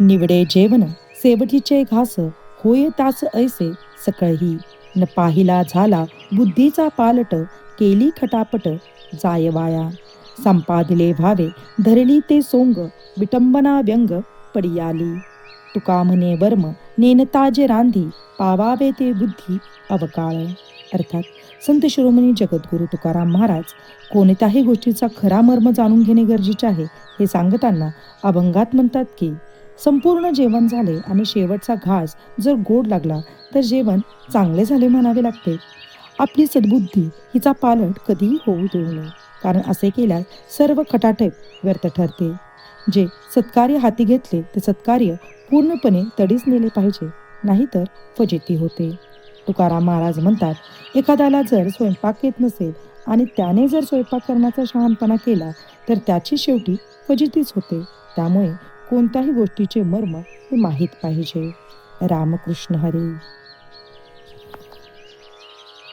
निवडे जेवण सेवटीचे घास होय तास ऐसे सकळही. न पाहिला झाला बुद्धीचा पालट केली खटापट जायवाया संपादिले भावे धरली ते सोंग विटंबना व्यंग पडियाली. तुका म्हणे वर्म नेनताजे रांधी पावावे ते बुद्धी अवकाळ. अर्थात संत शिरोमणी जगद्गुरु तुकाराम महाराज कोणत्याही गोष्टीचा खरा मर्म जाणून घेणे गरजेचे आहे हे सांगताना अभंगात म्हणतात की संपूर्ण जेवण झाले आणि शेवटचा घास जर गोड लागला तर जेवण चांगले झाले म्हणावे लागते. आपली सद्बुद्धी हिचा पालट कधीही होऊ देऊ नये कारण असे केल्यास सर्व खटाटप व्यर्थ ठरते. जे सत्कार्य हाती घेतले ते सत्कार्य पूर्णपणे तडीस नेले पाहिजे नाहीतर फजिती होते. तुकाराम महाराज म्हणतात एखाद्याला जर स्वयंपाक येत नसेल आणि त्याने जर स्वयंपाक करण्याचा शहाणपणा केला तर त्याची शेवटी फजितीच होते. त्यामुळे कोणत्याही गोष्टीचे मर्म हे माहीत पाहिजे. रामकृष्ण हरी.